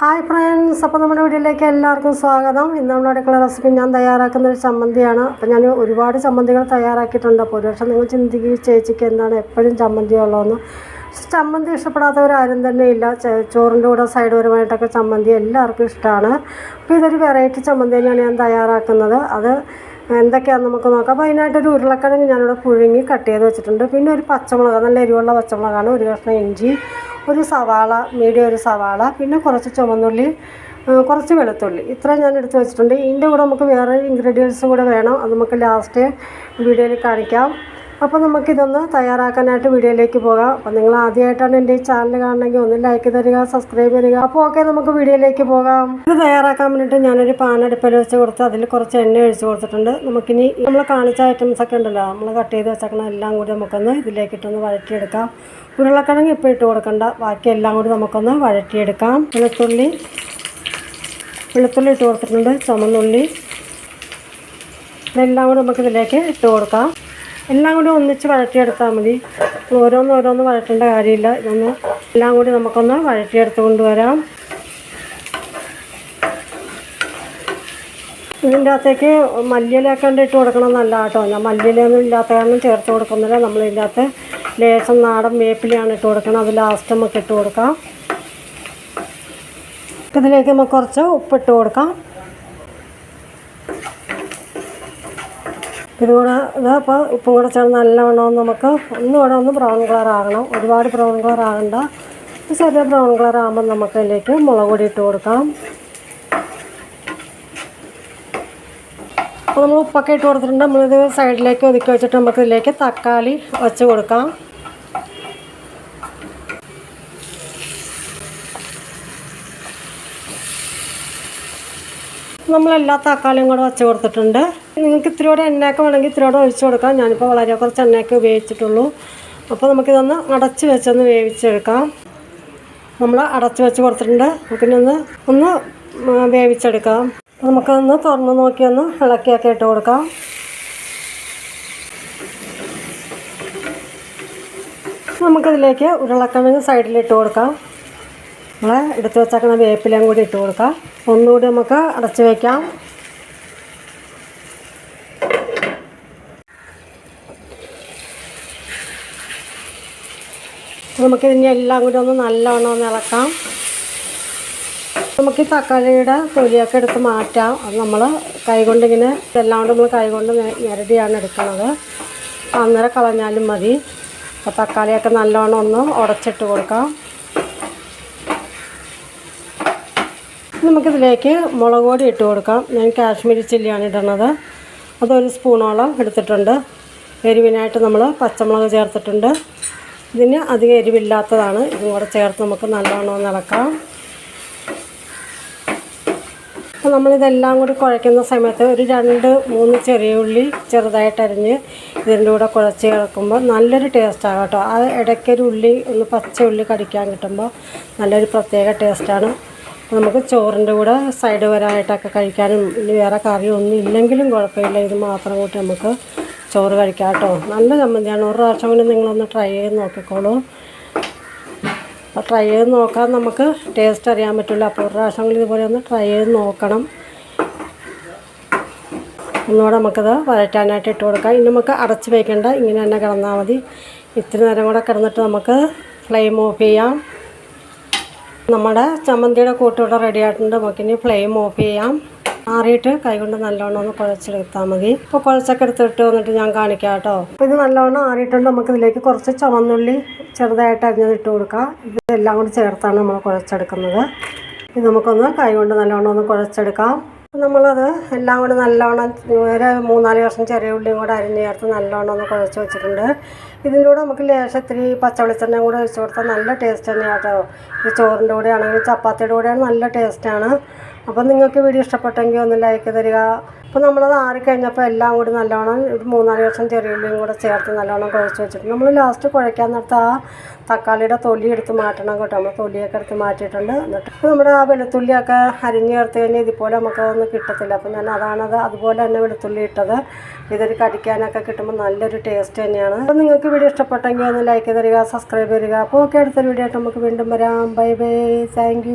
Hi friends അപ്പോൾ നമ്മുടെ വീഡിയോയിലേക്ക് എല്ലാവർക്കും സ്വാഗതം. ഇന്ന് നമ്മുടെ അടുക്കള റെസിപ്പി ഞാൻ തയ്യാറാക്കുന്ന ഒരു ചമ്മന്തിയാണ്. അപ്പോൾ ഞാൻ ഒരുപാട് ചമ്മന്തികൾ തയ്യാറാക്കിയിട്ടുണ്ട്. അപ്പോൾ ഒരു പക്ഷേ നിങ്ങൾ ചിന്തിക്കുക ചേച്ചിക്ക് എന്താണ് എപ്പോഴും ചമ്മന്തി ഉള്ളതെന്ന്. ചമ്മന്തി ഇഷ്ടപ്പെടാത്തവരാരും തന്നെ ഇല്ല. ചോറിന്റെ കൂടെ സൈഡ് പരമായിട്ടൊക്കെ ചമ്മന്തി എല്ലാവർക്കും ഇഷ്ടമാണ്. അപ്പോൾ ഇതൊരു വെറൈറ്റി ചമ്മന്തി തന്നെയാണ് ഞാൻ തയ്യാറാക്കുന്നത്. അത് എന്തൊക്കെയാണെന്ന് നമുക്ക് നോക്കാം. അപ്പോൾ അതിനായിട്ടൊരു ഉരുളക്കിഴങ്ങ് ഞാനിവിടെ പുഴുങ്ങി കട്ട് ചെയ്ത് വെച്ചിട്ടുണ്ട്. പിന്നെ ഒരു പച്ചമുളക് നല്ല എരിവുള്ള പച്ചമുളകാണ്. ഒരു കഷ്ണം ഇഞ്ചി ഒരു സവാള മീഡിയം ഒരു സവാള പിന്നെ കുറച്ച് ചുമന്നുള്ളി കുറച്ച് വെളുത്തുള്ളി. ഇത്രയും ഞാൻ എടുത്ത് വെച്ചിട്ടുണ്ട്. ഇതിന്റെ കൂടെ നമുക്ക് വേറെ ഇൻഗ്രീഡിയൻസ് കൂടെ വേണം. അത് നമുക്ക് ലാസ്റ്റ് വീഡിയോയിൽ കാണിക്കാം. അപ്പോൾ നമുക്കിതൊന്ന് തയ്യാറാക്കാനായിട്ട് വീഡിയോയിലേക്ക് പോകാം. അപ്പോൾ നിങ്ങൾ ആദ്യമായിട്ടാണ് എന്റെ ഈ ചാനൽ കാണണമെങ്കിൽ ഒന്ന് ലൈക്ക് തരിക സബ്സ്ക്രൈബ് ചെയ്യുക അപ്പോൾ ഓക്കെ നമുക്ക് വീഡിയോയിലേക്ക് പോകാം. ഇത് തയ്യാറാക്കാൻ വേണ്ടിയിട്ട് ഞാനൊരു പാൻ അടുപ്പിൽ വെച്ച് കൊടുത്ത് അതിൽ കുറച്ച് എണ്ണ ഒഴിച്ച് കൊടുത്തിട്ടുണ്ട്. നമുക്കിനി നമ്മൾ കാണിച്ച ഐറ്റംസ് ഒക്കെ ഉണ്ടല്ലോ നമ്മൾ കട്ട് ചെയ്ത് വെച്ചേക്കണ എല്ലാം കൂടി നമുക്കൊന്ന് ഇതിലേക്കിട്ടൊന്ന് വഴറ്റിയെടുക്കാം. ഉരുളക്കിഴങ്ങ് ഇപ്പോൾ ഇട്ട് കൊടുക്കണ്ട ബാക്കി എല്ലാം കൂടി നമുക്കൊന്ന് വഴറ്റിയെടുക്കാം. വെളുത്തുള്ളി വെളുത്തുള്ളി ഇട്ട് കൊടുത്തിട്ടുണ്ട് ചുമന്നുള്ളി. ഇതെല്ലാം കൂടി നമുക്കിതിലേക്ക് ഇട്ട് കൊടുക്കാം. എല്ലാം കൂടി ഒന്നിച്ച് വഴറ്റിയെടുത്താൽ മതി. ഓരോന്ന് ഓരോന്ന് വഴറ്റേണ്ട കാര്യമില്ല. ഇതൊന്ന് എല്ലാം കൂടി നമുക്കൊന്ന് വഴറ്റിയെടുത്ത് കൊണ്ടുവരാം. ഇതിന്റെ അകത്തേക്ക് മല്ലിയിലൊക്കെ ഉണ്ട് ഇട്ട് നല്ല കേട്ടോ ഞാൻ മല്ലിയിലൊന്നും ഇല്ലാത്ത കാരണം ചേർത്ത് കൊടുക്കുന്നില്ല. നമ്മൾ ഇതിന്റെ അകത്ത് ലേശം നാടൻ വേപ്പിലയാണ് ഇട്ട് കൊടുക്കണം. അത് ലാസ്റ്റ് നമുക്ക് ഇട്ട് കൊടുക്കാം. ഇതിലേക്ക് നമുക്ക് കുറച്ച് ഉപ്പിട്ട് കൊടുക്കാം. ഇതുകൂടെ ഇത് അപ്പോൾ ഉപ്പും കൂടെ ചേർന്ന് നല്ലവണ്ണം നമുക്ക് ഒന്നുകൂടെ ഒന്ന് ബ്രൗൺ കളർ ആകണം. ഒരുപാട് ബ്രൗൺ കളർ ആകണ്ട. ചെറിയ ബ്രൗൺ കളർ ആകുമ്പോൾ നമുക്ക് അതിലേക്ക് മുളക് പൊടി ഇട്ട് കൊടുക്കാം. അപ്പോൾ നമ്മൾ ഉപ്പൊക്കെ ഇട്ട് കൊടുത്തിട്ടുണ്ട്. നമ്മളിത് സൈഡിലേക്ക് ഒതുക്കി വെച്ചിട്ട് നമുക്ക് ഇതിലേക്ക് തക്കാളി വെച്ച് കൊടുക്കാം. നമ്മളെല്ലാ തക്കാളിയും കൂടെ വച്ച് കൊടുത്തിട്ടുണ്ട്. നിങ്ങൾക്ക് ഇത്തിരിയോടെ എണ്ണയൊക്കെ വേണമെങ്കിൽ ഇത്തിരിയോടെ ഒഴിച്ച് കൊടുക്കാം. ഞാനിപ്പോൾ വളരെ കുറച്ച് എണ്ണയൊക്കെ ഉപയോഗിച്ചിട്ടുള്ളൂ. അപ്പോൾ നമുക്കിതൊന്ന് അടച്ച് വെച്ചൊന്ന് വേവിച്ചെടുക്കാം. നമ്മൾ അടച്ച് വെച്ച് കൊടുത്തിട്ടുണ്ട്. നമുക്കിനി ഒന്ന് വേവിച്ചെടുക്കാം. അപ്പോൾ നമുക്കൊന്ന് തുറന്ന് നോക്കി ഒന്ന് ഇളക്കിയൊക്കെ ഇട്ട് കൊടുക്കാം. നമുക്കതിലേക്ക് ഉരുളക്കിഴങ്ങ് സൈഡിലിട്ട് കൊടുക്കാം. നമ്മൾ എടുത്ത് വെച്ചേക്കുന്ന വേപ്പിലയും കൂടി ഇട്ട് കൊടുക്കാം. ഒന്നുകൂടി നമുക്ക് അടച്ച് വയ്ക്കാം നമുക്ക് ഇനി എല്ലാം കൂടി ഒന്ന് നല്ലവണ്ണം ഒന്ന് ഇളക്കാം. നമുക്ക് ഈ തക്കാളിയുടെ തൊലിയൊക്കെ എടുത്ത് മാറ്റാം. അത് നമ്മൾ കൈകൊണ്ട് ഇങ്ങനെ ഇതെല്ലാം കൊണ്ട് നമ്മൾ കൈകൊണ്ട് ഞെരടിയാണ് എടുക്കുന്നത്. അന്നേരം കളഞ്ഞാലും മതി. അപ്പോൾ തക്കാളിയൊക്കെ നല്ലവണ്ണം ഒന്ന് ഉടച്ചിട്ട് കൊടുക്കാം. നമുക്കിതിലേക്ക് മുളക് പൊടി ഇട്ട് കൊടുക്കാം. ഞാൻ കാശ്മീരി ചില്ലിയാണ് ഇടുന്നത് അതൊരു സ്പൂണോളം എടുത്തിട്ടുണ്ട്. എരിവിനായിട്ട് നമ്മൾ പച്ചമുളക് ചേർത്തിട്ടുണ്ട്. ഇതിന് അധികം എരിവില്ലാത്തതാണ്. ഇതും കൂടെ ചേർത്ത് നമുക്ക് നല്ലോണം ഒന്ന് ഇളക്കാം. അപ്പോൾ നമ്മളിതെല്ലാം കൂടി കുഴയ്ക്കുന്ന സമയത്ത് ഒരു രണ്ട് മൂന്ന് ചെറിയ ഉള്ളി ചെറുതായിട്ട് അരിഞ്ഞ് ഇതിന്റെ കൂടെ കുഴച്ച് ചേർക്കുമ്പോൾ നല്ലൊരു ടേസ്റ്റാണ് കേട്ടോ. ആ ഇടയ്ക്കൊരു ഉള്ളി ഒന്ന് പച്ച ഉള്ളി കടിക്കാൻ കിട്ടുമ്പോൾ നല്ലൊരു പ്രത്യേക ടേസ്റ്റാണ് നമുക്ക് ചോറിന്റെ കൂടെ സൈഡ് വരായിട്ടൊക്കെ കഴിക്കാനും ഇനി വേറെ കറിയൊന്നും ഇല്ലെങ്കിലും കുഴപ്പമില്ല. ഇത് മാത്രം കൂട്ടി നമുക്ക് ചോറ് കഴിക്കാം കേട്ടോ. നല്ല ചമ്മന്തിയാണ്. ഒരു പ്രാവശ്യം കൂടി നിങ്ങളൊന്ന് ട്രൈ ചെയ്ത് നോക്കിക്കോളൂ. അപ്പോൾ ട്രൈ ചെയ്ത് നോക്കാൻ നമുക്ക് ടേസ്റ്റ് അറിയാൻ പറ്റില്ല. അപ്പോൾ ഒരു പ്രാവശ്യം കൂടി ഇതുപോലെ ഒന്ന് ട്രൈ ചെയ്ത് നോക്കണം. ഒന്നുകൂടെ നമുക്കത് വരട്ടാനായിട്ട് ഇട്ട് കൊടുക്കാം. ഇനി നമുക്ക് അടച്ച് വയ്ക്കേണ്ട ഇങ്ങനെ തന്നെ കിടന്നാൽ മതി. ഇത്തിരി നേരം കൂടെ കിടന്നിട്ട് നമുക്ക് ഫ്ലെയിം ഓഫ് ചെയ്യാം. നമ്മുടെ ചമ്മന്തിയുടെ കൂട്ടിവിടെ റെഡി ആയിട്ടുണ്ട്. നമുക്കിനി ഫ്ലെയിം ഓഫ് ചെയ്യാം. മാറിയിട്ട് കൈകൊണ്ട് നല്ലോണം ഒന്ന് കുഴച്ചെടുത്താൽ മതി. ഇപ്പോൾ കുഴച്ചൊക്കെ എടുത്തിട്ട് വന്നിട്ട് ഞാൻ കാണിക്കാം കേട്ടോ. അപ്പോൾ ഇത് നല്ലോണം ആറിയിട്ടുണ്ട്. നമുക്ക് ഇതിലേക്ക് കുറച്ച് ചുവന്നുള്ളി ചെറുതായിട്ട് അരിഞ്ഞത് ഇട്ട് കൊടുക്കാം. ഇതെല്ലാം കൂടി ചേർത്താണ് നമ്മൾ കുഴച്ചെടുക്കുന്നത്. ഇത് നമുക്കൊന്ന് കൈകൊണ്ട് നല്ലോണം ഒന്ന് കുഴച്ചെടുക്കാം. നമ്മളത് എല്ലാം കൂടി നല്ലോണം ഒരു മൂന്നാൽ വർഷം ചെറിയ ഉള്ളിയും കൂടെ അരിഞ്ഞ് ചേർത്ത് നല്ലോണം ഒന്ന് കുഴച്ച് വെച്ചിട്ടുണ്ട്. ഇതിന്റെ കൂടെ നമുക്ക് ലേശം ഇത്തിരി പച്ചവെളിച്ചെണ്ണയും കൂടെ ഒഴിച്ച് കൊടുത്താൽ നല്ല ടേസ്റ്റ് തന്നെയാണ് കേട്ടോ ഇത് ചോറിന്റെ കൂടെ ആണെങ്കിൽ ചപ്പാത്തിയുടെ കൂടെയാണ് നല്ല ടേസ്റ്റാണ് അപ്പം നിങ്ങൾക്ക് വീഡിയോ ഇഷ്ടപ്പെട്ടെങ്കിൽ ഒന്ന് ലൈക്ക് തരിക. അപ്പോൾ നമ്മളത് ആറിക്കഴിഞ്ഞപ്പോൾ എല്ലാം കൂടി നല്ലോണം ഒരു മൂന്നാൽ വർഷം ചെറിയ ഉള്ളിയും കൂടെ ചേർത്ത് നല്ലോണം കുഴച്ച് വെച്ചിട്ടുണ്ട് നമ്മൾ ലാസ്റ്റ് കുഴയ്ക്കാൻ നേരത്ത് ആ തക്കാളിയുടെ തൊലി എടുത്ത് മാറ്റണം കേട്ടോ. നമ്മൾ തൊലിയൊക്കെ എടുത്ത് മാറ്റിയിട്ടുണ്ട്. എന്നിട്ട് അപ്പോൾ നമ്മുടെ ആ വെളുത്തുള്ളിയൊക്കെ അരിഞ്ഞ് ചേർത്ത് കഴിഞ്ഞാൽ ഇതുപോലെ നമുക്കതൊന്നും കിട്ടത്തില്ല. അപ്പോൾ ഞാൻ അതാണത് അതുപോലെ തന്നെ വെളുത്തുള്ളി ഇട്ടത്. ഇതൊരു കടിക്കാനൊക്കെ കിട്ടുമ്പോൾ നല്ലൊരു ടേസ്റ്റ് തന്നെയാണ്. അപ്പോൾ നിങ്ങൾക്ക് വീഡിയോ ഇഷ്ടപ്പെട്ടെങ്കിൽ ഒന്ന് ലൈക്ക് തരിക സബ്സ്ക്രൈബ് തരിക. അപ്പോൾ ഓക്കെ അടുത്തൊരു വീഡിയോ ആയിട്ട് നമുക്ക് വീണ്ടും വരാം. Bye bye thank